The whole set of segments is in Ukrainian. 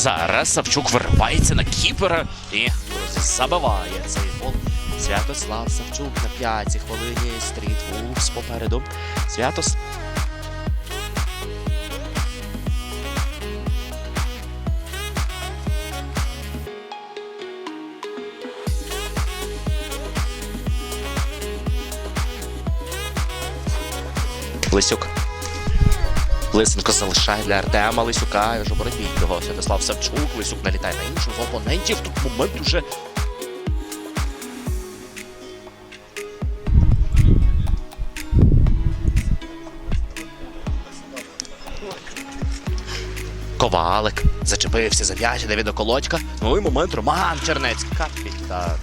Зараз Савчук виривається на кіпера і забиває цей гол. Святослав Савчук на п'ятій хвилині. Стріт Вулфс попереду. Святос. Лисюк. Лисенко залишає для Артема Лисюка. І вже боротьбі його Святослав Савчук. Лисюк налітає на іншого з опонентів. Тут момент уже. Ковалик зачепився за м'яч, де від околодька. Ну і момент Роман Чернецький. Капіть, так.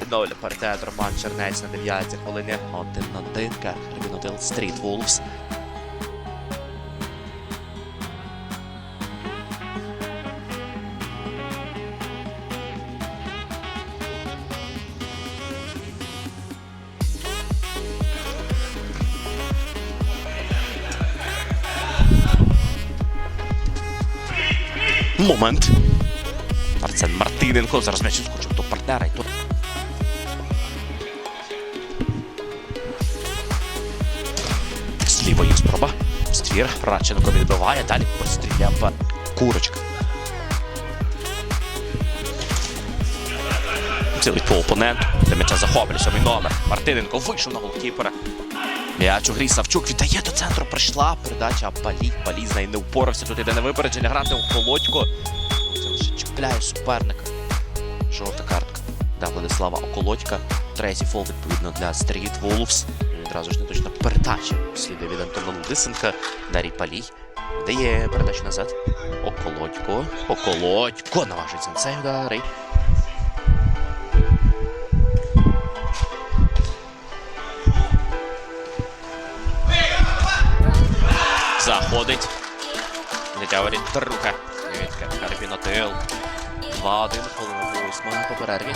Відновлює паритет Роман Чернець на 9 хвилині. 1-1. Кервінотил Стріт Вулфс. Момент. Арсен Мартиненко зараз м'яч скочив до партнера і тут. Зліва є спроба. Ствір. Радченко відбиває. Далі простріляв курочка. Цілить по опоненту. Де м'яча захоплює сьомий номер. Мартиненко вийшов на голкіпера. М'яч у грі Савчук віддає до центру. Прийшла передача. а Палій. Палій з не впорався. Тут іде на випередження. Гранти у Колодько. Лише чіпляє суперника. Жовта картка. Да, Владислава Околодька. Третій фол, відповідно, для Стріт Wolves. Відразу ж неточна передача. Слідує від Антона Лисенка. Дарій Палій. Дає передачу назад. Околодько. Околодько. Наважується на цей удар. Заходить. Летяворі друга. Відка Карбінотил. 2-1 хвилину восьма по перерві.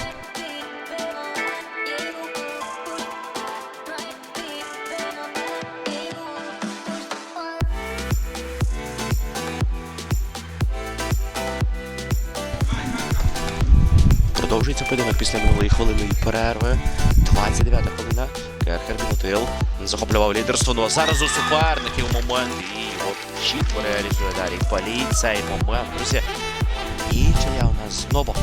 Продовжується поєдинок після минулої хвилини перерви. 29 хвилина. Керхер Білотил захоплював лідерство. Ну а зараз у суперників момент. І от чітко реалізує Дарій Палій цей момент. Друзі. І чия у нас знову.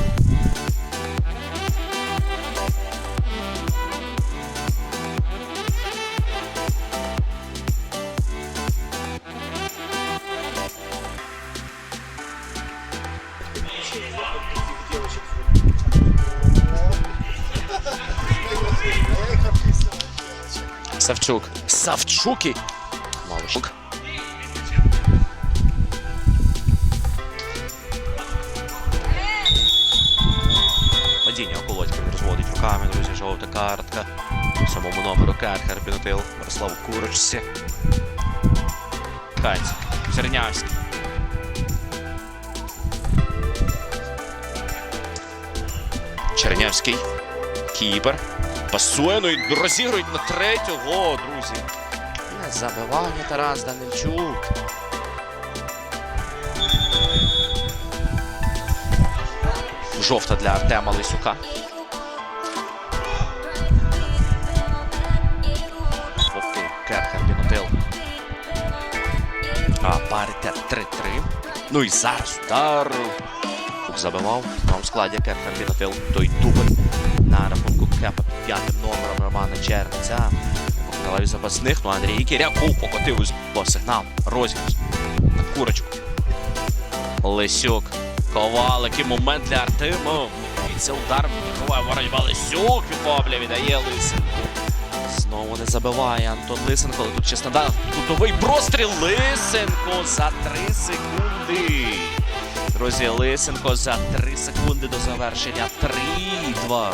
Савчук. Савчуки. Малишук. Падіння Околодька розводить руками, друзі, жовта картка. Самому номеру Керхер Бінотил. Мирослав Курочці. Каць. Чернявський. Чернявський. Кіпер. Пасує, ну і розігрують на третього, друзі. Не забивання Тарас Данильчук. Жовта для Артема Лисюка. Вовки Керхер Бінотил. А паритет 3-3. Ну і зараз удар. Забивав. В новому складі Керхер Бінотил. Той дубль на рахунку Кепа п'ятим номером Романа Черниця. На лаві запасних, ну Андрій Кіряков покотив із сигнал. Розіграш на курочку. Лисюк. Ковалик і момент для Артема. Це удар ховає боротьба Лисюк. Відбобля віддає Лисенку. Знову не забиває Антон Лисенко, але тут ще стандарт. Кутовий простріл Лисенко за 3 секунди. Друзі, Лисенко за 3 секунди до завершення. 3-2.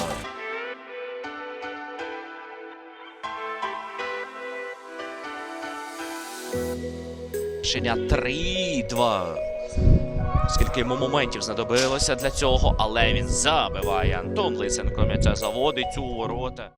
Завершення 3-2. Скільки йому моментів знадобилося для цього, але він забиває Антон Лисенко. М'яча заводить у ворота.